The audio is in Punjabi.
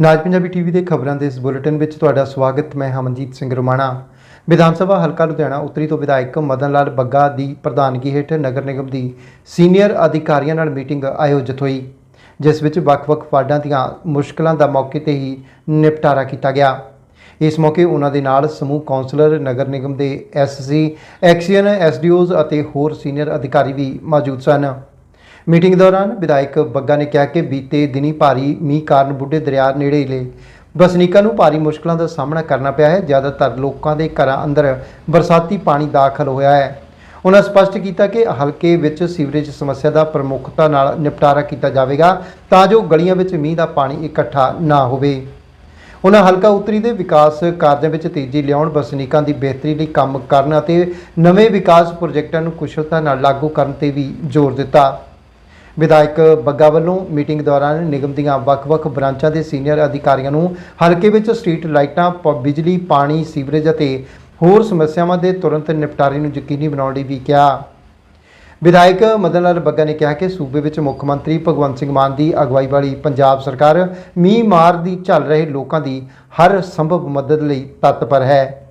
ਨਾਜ ਪੰਜਾਬੀ ਟੀਵੀ ਦੇ ਖਬਰਾਂ ਦੇ ਇਸ ਬੁਲੇਟਿਨ ਵਿੱਚ ਤੁਹਾਡਾ ਸਵਾਗਤ, ਮੈਂ ਹਮਨਜੀਤ ਸਿੰਘ ਰੋਮਾਣਾ। ਵਿਧਾਨ ਸਭਾ ਹਲਕਾ ਲੁਧਿਆਣਾ ਉੱਤਰੀ ਤੋਂ ਵਿਧਾਇਕ ਮਦਨ ਲਾਲ ਬੱਗਾ ਦੀ ਪ੍ਰਧਾਨਗੀ ਹੇਠ ਨਗਰ ਨਿਗਮ ਦੀ ਸੀਨੀਅਰ ਅਧਿਕਾਰੀਆਂ ਨਾਲ ਮੀਟਿੰਗ ਆਯੋਜਿਤ ਹੋਈ, ਜਿਸ ਵਿੱਚ ਵੱਖ-ਵੱਖ ਵਾਰਡਾਂ ਦੀਆਂ ਮੁਸ਼ਕਲਾਂ ਦਾ ਮੌਕੇ ਤੇ ਹੀ ਨਿਪਟਾਰਾ ਕੀਤਾ ਗਿਆ। ਇਸ ਮੌਕੇ ਉਹਨਾਂ ਦੇ ਨਾਲ ਸਮੂਹ ਕਾਉਂਸਲਰ ਨਗਰ ਨਿਗਮ ਦੇ ਐਸਸੀ ਐਕਸੀਅਨ ਐਸਡੀਓਜ਼ ਅਤੇ ਹੋਰ ਸੀਨੀਅਰ ਅਧਿਕਾਰੀ ਵੀ ਮੌਜੂਦ ਸਨ। ਮੀਟਿੰਗ ਦੌਰਾਨ ਵਿਧਾਇਕ ਬੱਗਾ ਨੇ ਕਿਹਾ ਕਿ ਬੀਤੇ ਦਿਨੀ ਭਾਰੀ ਮੀਂਹ ਕਾਰਨ ਬੁੱਢੇ ਦਰਿਆ ਨੇੜੇਲੇ ਵਸਨੀਕਾਂ ਨੂੰ ਭਾਰੀ ਮੁਸ਼ਕਲਾਂ ਦਾ ਸਾਹਮਣਾ ਕਰਨਾ ਪਿਆ ਹੈ। ਜ਼ਿਆਦਾਤਰ ਲੋਕਾਂ ਦੇ ਘਰਾਂ ਅੰਦਰ ਬਰਸਾਤੀ ਪਾਣੀ ਦਾਖਲ ਹੋਇਆ ਹੈ। ਉਹਨਾਂ ਸਪਸ਼ਟ ਕੀਤਾ ਕਿ ਹਲਕੇ ਵਿੱਚ ਸੀਵਰੇਜ ਸਮੱਸਿਆ ਦਾ ਪ੍ਰਮੁੱਖਤਾ ਨਾਲ ਨਿਪਟਾਰਾ ਕੀਤਾ ਜਾਵੇਗਾ ਤਾਂ ਜੋ ਗਲੀਆਂ ਵਿੱਚ ਮੀਂਹ ਦਾ ਪਾਣੀ ਇਕੱਠਾ ਨਾ ਹੋਵੇ। ਉਹਨਾਂ ਹਲਕਾ ਉੱਤਰੀ ਦੇ ਵਿਕਾਸ ਕਾਰਜਾਂ ਵਿੱਚ ਤੇਜ਼ੀ ਲਿਆਉਣ ਵਸਨੀਕਾਂ ਦੀ ਬਿਹਤਰੀ ਲਈ ਕੰਮ ਕਰਨ ਅਤੇ ਨਵੇਂ ਵਿਕਾਸ ਪ੍ਰੋਜੈਕਟਾਂ ਨੂੰ ਕੁਸ਼ਲਤਾ ਨਾਲ ਲਾਗੂ ਕਰਨ ਤੇ ਵੀ ਜ਼ੋਰ ਦਿੱਤਾ। ਵਿਧਾਇਕ ਬੱਗਾ ਵੱਲੋਂ ਮੀਟਿੰਗ ਦੌਰਾਨ ਨਿਗਮ ਦੀਆਂ ਵੱਖ-ਵੱਖ ਬ੍ਰਾਂਚਾਂ ਦੇ ਸੀਨੀਅਰ ਅਧਿਕਾਰੀਆਂ ਨੂੰ ਹਲਕੇ ਵਿੱਚ ਸਟਰੀਟ ਲਾਈਟਾਂ, ਪ- ਬਿਜਲੀ, ਪਾਣੀ, ਸੀਵਰੇਜ ਅਤੇ ਹੋਰ ਸਮੱਸਿਆਵਾਂ ਦੇ ਤੁਰੰਤ ਨਿਪਟਾਰੇ ਨੂੰ ਯਕੀਨੀ ਬਣਾਉਣ ਲਈ ਵੀ ਕਿਹਾ। ਵਿਧਾਇਕ ਮਦਨ ਲਾਲ ਬੱਗਾ ਨੇ ਕਿਹਾ ਕਿ ਸੂਬੇ ਵਿੱਚ ਮੁੱਖ ਮੰਤਰੀ ਭਗਵੰਤ ਸਿੰਘ ਮਾਨ ਦੀ ਅਗਵਾਈ ਵਾਲੀ ਪੰਜਾਬ ਸਰਕਾਰ ਮੀਂਹ ਮਾਰ ਦੀ ਝੱਲ ਰਹੇ ਲੋਕਾਂ ਦੀ ਹਰ ਸੰਭਵ ਮਦਦ ਲਈ ਤਤਪਰ ਹੈ।